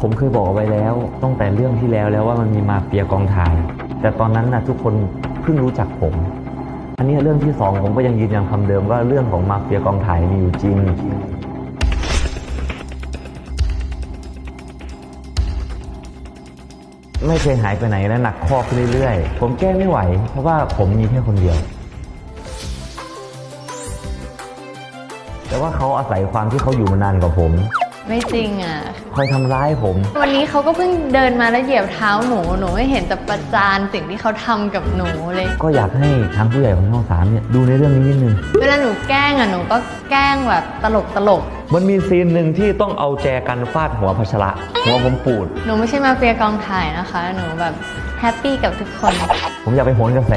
ผมเคยบอกไว้แล้วตั้งแต่เรื่องที่แล้วแล้วว่ามันมีมาเฟียกองถ่าย แต่ตอนนั้นนะทุกคนเพิ่งรู้จักผม อันนี้เรื่องที่สองผมก็ยังยืนยันคำเดิมว่าเรื่องของมาเฟียกองถ่ายมีอยู่จริงไม่เคยหายไปไหนและหนักข้อขึ้นเรื่อยๆ ผมแก้ไม่ไหว เพราะว่าผมมีแค่คนเดียว แต่ว่าเขาอาศัยความที่เขาอยู่มานานกว่าผม ไม่จริงอะ คอยทำร้ายผม วันนี้เขาก็เพิ่งเดินมาแล้วเหยียบเท้าหนู หนูไม่เห็นแต่ประจานสิ่งที่เขาทำกับหนูเลย ก็อยากให้ทางผู้ใหญ่ของช่องสามเนี่ยดูในเรื่องนี้นิดนึง เวลาหนูแกล้งอะหนูก็แกล้งแบบตลกตลกมันมีซีนหนึ่งที่ต้องเอาแจกันฟาดหัวพัชระ หัวผมปูดหนูไม่ใช่มาเฟียกองถ่ายนะคะ หนูแบบแฮปปี้กับทุกคน ผมอยากไปโหนกระแส